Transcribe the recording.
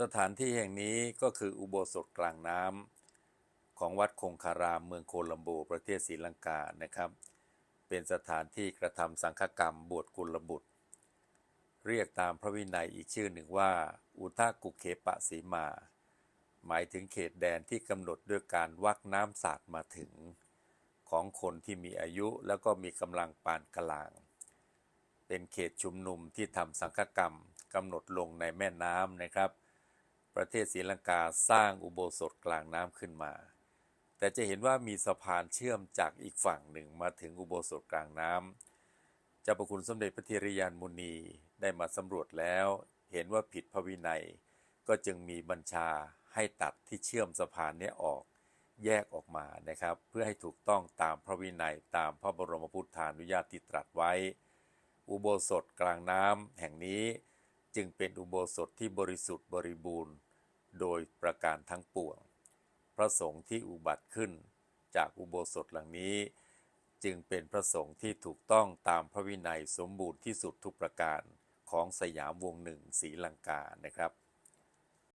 สถานที่แห่งนี้ก็คืออุโบสถกลางน้ำของวัดคงคารามเมืองโคลัมโบประเทศศรีลังกานะครับ เป็นสถานที่กระทำสังฆกรรมบวชกุลบุตร เรียกตามพระวินัยอีกชื่อหนึ่งว่า อุทากุเขปะสีมา หมายถึงเขตแดนที่กำหนดด้วยการวักน้ำสาดมาถึง ของคนที่มีอายุแล้วก็มีกำลังปานกลาง เป็นเขตชุมนุมที่ทำสังฆกรรมกำหนดลงในแม่น้ำนะครับ ประเทศศรีลังกาสร้างอุโบสถกลางน้ำขึ้นมา แต่จะเห็นว่ามีสะพานเชื่อมจากอีกฝั่งหนึ่งมาถึงอุโบสถกลางน้ำเจ้าประคุณสมเด็จพระเทริยานมุนีได้มาสำรวจแล้ว เห็นว่าผิดพระวินัย ก็จึงมีบัญชาให้ตัดที่เชื่อมสะพานนี้ออกแยกออกมานะครับ เพื่อให้ถูกต้องตามพระวินัยตามพระบรมพุทธานุญาตที่ตรัสไว้ อุโบสถกลางน้ำแห่งนี้ จึงเป็นอุโบสถที่บริสุทธิ์บริบูรณ์ โดยประการทั้งปวง พระสงฆ์ที่อุบัติขึ้นจากอุโบสถหลังนี้ จึงเป็นพระสงฆ์ที่ถูกต้องตามพระวินัยสมบูรณ์ที่สุดทุกประการของสยามวงหนึ่งศรีลังกานะครับ